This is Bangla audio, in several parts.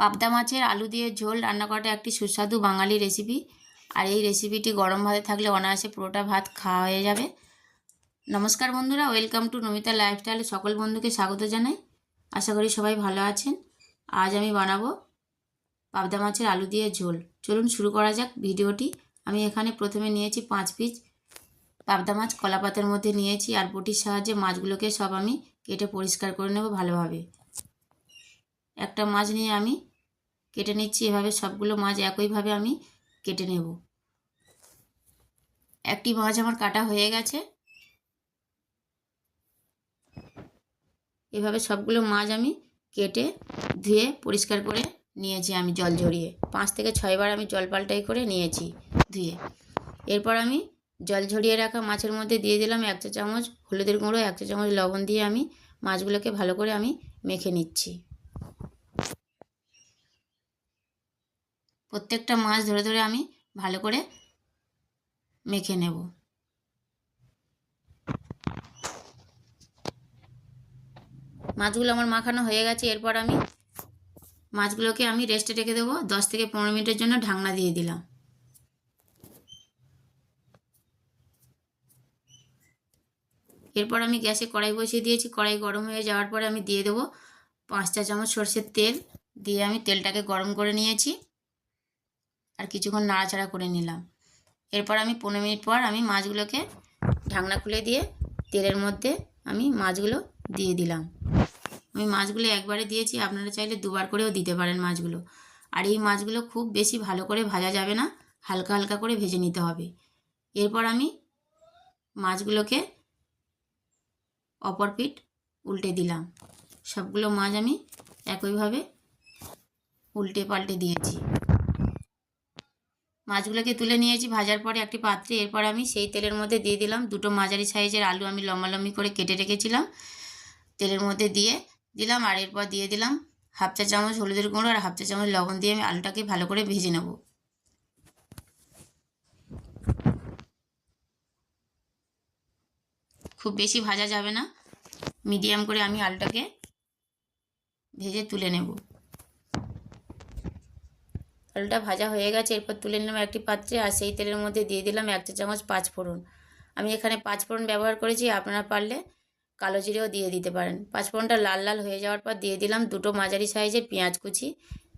পাবদা মাছের আলু দিয়ে ঝোল রান্না করাটা একটি সুস্বাদু বাঙালি রেসিপি আর এই রেসিপিটি গরম ভাতে থাকলে অনায়াসে পুরোটা ভাত খাওয়া হয়ে যাবে। নমস্কার বন্ধুরা ওয়েলকাম টু নমিতা লাইফস্টাইলে সকল বন্ধুকে স্বাগত জানাই। আশা করি সবাই ভালো আছেন। আজ আমি বানাবো পাবদা মাছের আলু দিয়ে ঝোল। চলুন শুরু করা যাক ভিডিওটি। আমি এখানে প্রথমে নিয়েছি পাঁচ পিস পাবদা মাছ কলা পাতার মধ্যে নিয়েছি আর বটির সাহায্যে মাছগুলোকে সব আমি কেটে পরিষ্কার করে নেব ভালোভাবে। একটা মাছ নিয়ে আমি কেটে নিচ্ছি, এভাবে সবগুলো মাছ একইভাবে আমি কেটে নেব। একটি মাছ আমার কাটা হয়ে গেছে। এভাবে সবগুলো মাছ আমি কেটে, ধুয়ে, পরিষ্কার করে নিয়েছি আমি জল ঝরিয়ে। পাঁচ থেকে ছয়বার আমি জল পাল্টাই করে নিয়েছি, ধুয়ে। এরপর আমি জল ঝরিয়ে রাখা মাছের মধ্যে দিয়ে দিলাম এক চা চামচ হলুদের গুঁড়ো, এক চা চামচ লবণ দিয়ে আমি মাছগুলোকে ভালো করে আমি মেখে নিচ্ছি। প্রত্যেকটা মাছ ধরে ধরে আমি ভালো করে মেখে নেব। মাছগুলো আমার মাখানো হয়ে গেছে, এরপর আমি মাছগুলোকে আমি রেস্টে রেখে দেবো। দশ থেকে পনেরো মিনিটের জন্য ঢাকনা দিয়ে দিলাম। এরপর আমি গ্যাসে কড়াই বসিয়ে দিয়েছি। কড়াই গরম হয়ে যাওয়ার পরে আমি দিয়ে দেবো পাঁচ চা চামচ সর্ষের তেল। দিয়ে আমি তেলটাকে গরম করে নিয়েছি। আর কিছুক্ষণ নাড়াচাড়া করে নিলাম। এরপর আমি পনেরো মিনিট পর আমি মাছগুলোকে ঢাকনা খুলে দিয়ে তেলের মধ্যে আমি মাছগুলো দিয়ে দিলাম। আমি মাছগুলো একবারে দিয়েছি, আপনারা চাইলে দুবার করেও দিতে পারেন মাছগুলো। আর এই মাছগুলো খুব বেশি ভালো করে ভাজা যাবে না, হালকা হালকা করে ভেজে নিতে হবে। এরপর আমি মাছগুলোকে অপর পিঠ উল্টে দিলাম। সবগুলো মাছ আমি একইভাবে উল্টে পাল্টে দিয়েছি। মাছগুলোকে তুলে নিয়েছি, ভাজার পরে একটি পাত্রে, এরপর আমি সেই তেলের মধ্যে দিয়ে দিলাম দুটো মাঝারি সাইজের আলু আমি লম্বালম্বি করে কেটে রেখেছিলাম। তেলের মধ্যে দিয়ে দিলাম আর এরপর দিয়ে দিলাম হাফ চা চামচ হলুদের গুঁড়ো আর হাফ চা চামচ লবণ দিয়ে আমি আলুটাকে ভালো করে ভেজে নেব। খুব বেশি ভাজা যাবে না, মিডিয়াম করে আমি আলুটাকে ভেজে তুলে নেব। আলুটা ভাজা হয়ে গেছে, এরপর তুলে নিলাম একটি পাত্রে আর সেই তেলের মধ্যে দিয়ে দিলাম এক চা চামচ পাঁচ ফোড়ন। আমি এখানে পাঁচ ফোড়ন ব্যবহার করেছি, আপনারা পারলে কালো জিরেও দিয়ে দিতে পারেন। পাঁচ ফোড়নটা লাল লাল হয়ে যাওয়ার পর দিয়ে দিলাম দুটো মাঝারি সাইজের পেঁয়াজ কুচি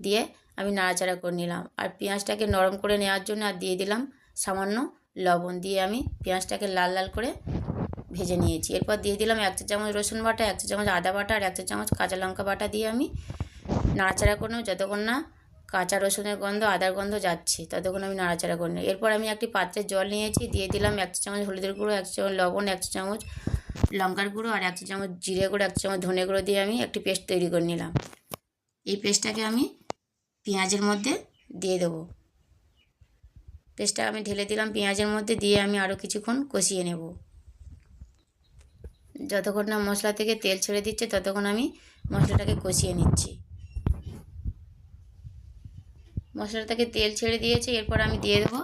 দিয়ে আমি নাড়াচাড়া করে নিলাম। আর পেঁয়াজটাকে নরম করে নেওয়ার জন্য আর দিয়ে দিলাম সামান্য লবণ দিয়ে আমি পেঁয়াজটাকে লাল লাল করে ভেজে নিয়েছি। এরপর দিয়ে দিলাম এক চা চামচ রসুন বাটা, এক চা চামচ আদা বাটা আর এক চা চামচ কাঁচা লঙ্কা বাটা দিয়ে আমি নাড়াচাড়া করে নেব। যতক্ষণ না কাঁচা রসুনের গন্ধ, আদার গন্ধ যাচ্ছে, ততক্ষণ আমি নাড়াচাড়া করে নেব এরপর আমি একটি পাত্রে জল নিয়েছি, দিয়ে দিলাম এক চামচ হলুদের গুঁড়ো, এক চামচ লবণ, এক চামচ লঙ্কার গুঁড়ো আর এক চামচ জিরে গুঁড়ো, এক চামচ ধনে গুঁড়ো দিয়ে আমি একটি পেস্ট তৈরি করে নিলাম। এই পেস্টটাকে আমি পেঁয়াজের মধ্যে দিয়ে দেবো। পেস্টটা আমি ঢেলে দিলাম পেঁয়াজের মধ্যে দিয়ে আমি আরও কিছুক্ষণ কষিয়ে নেব। যতক্ষণ না মশলা থেকে তেল ছেড়ে দিচ্ছে, ততক্ষণ আমি মশলাটাকে কষিয়ে নিচ্ছি। মশলা থেকে তেল ছেড়ে দিয়েছে, এরপর আমি দিয়ে দেবো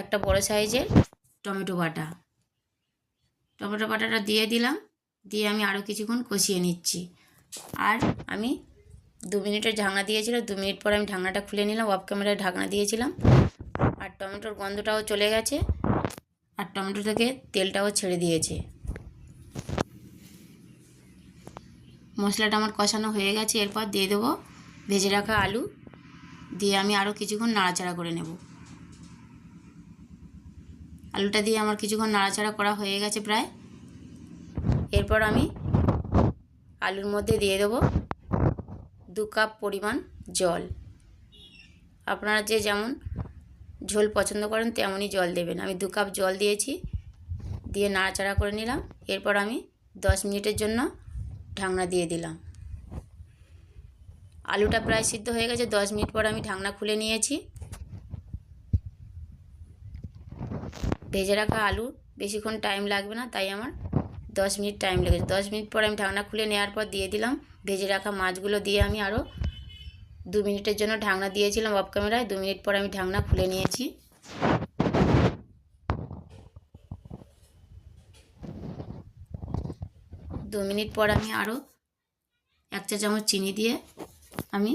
একটা বড় সাইজের টমেটো বাটা। টমেটো বাটাটা দিয়ে দিলাম, দিয়ে আমি আরও কিছুক্ষণ কষিয়ে নিচ্ছি। আর আমি দু মিনিটের ঢাকনা দিয়েছিল, দু মিনিট পর আমি ঢাকনাটা খুলে নিলাম অফ ক্যামেরায় ঢাকনা দিয়েছিলাম। আর টমেটোর গন্ধটাও চলে গেছে, আর টমেটো থেকে তেলটাও ছেড়ে দিয়েছে। মশলাটা আমার কষানো হয়ে গেছে, এরপর দিয়ে দেবো ভেজে রাখা আলু। দিয়ে আমি আরও কিছুক্ষণ নাড়াচাড়া করে নেব। আলুটা দিয়ে আমার কিছুক্ষণ নাড়াচাড়া করা হয়ে গেছে প্রায়। এরপর আমি আলুর মধ্যে দিয়ে দেবো দু কাপ পরিমাণ জল। আপনারা যে যেমন ঝোল পছন্দ করেন তেমনই জল দেবেন। আমি দু কাপ জল দিয়েছি, দিয়ে নাড়াচাড়া করে নিলাম। এরপর আমি দশ মিনিটের জন্য ঢাকনা দিয়ে দিলাম। আলুটা প্রায় সিদ্ধ হয়ে গেছে, দশ মিনিট পর আমি ঢাকনা খুলে নিয়েছি। ভেজে রাখা আলু, বেশিক্ষণ টাইম লাগবে না, তাই আমার দশ মিনিট টাইম লেগেছে। দশ মিনিট পর আমি ঢাকনা খুলে নেওয়ার পর দিয়ে দিলাম। ভেজে রাখা মাছগুলো দিয়ে আমি আরও দু মিনিটের জন্য ঢাকনা দিয়েছিলাম অফ ক্যামেরায় দু মিনিট পর আমি ঢাকনা খুলে নিয়েছি। দু মিনিট পর আমি আরও এক চা চামচ চিনি দিয়ে আমি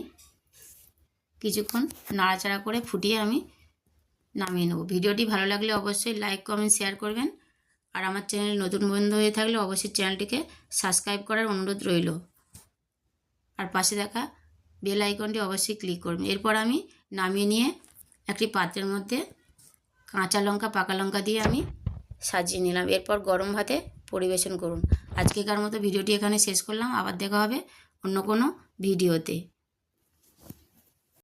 কিছুক্ষণ নাড়াচাড়া করে ফুটিয়ে আমি নামিয়ে নেব। ভিডিওটি ভালো লাগলে অবশ্যই লাইক কমেন্ট শেয়ার করবেন। আর আমার চ্যানেল নতুন বন্ধু হয়ে থাকলে অবশ্যই চ্যানেলটিকে সাবস্ক্রাইব করার অনুরোধ রইল। আর পাশে দেখা বেল আইকনটি অবশ্যই ক্লিক করবেন। এরপর আমি নামিয়ে নিয়ে একটি পাত্রের মধ্যে কাঁচা লঙ্কা, পাকা লঙ্কা দিয়ে আমি সাজিয়ে নিলাম। এরপর গরম ভাতে পরিবেশন করুন। আজকেকার মতো ভিডিওটি এখানে শেষ করলাম। আবার দেখা হবে অন্য কোনো ভিডিওতে।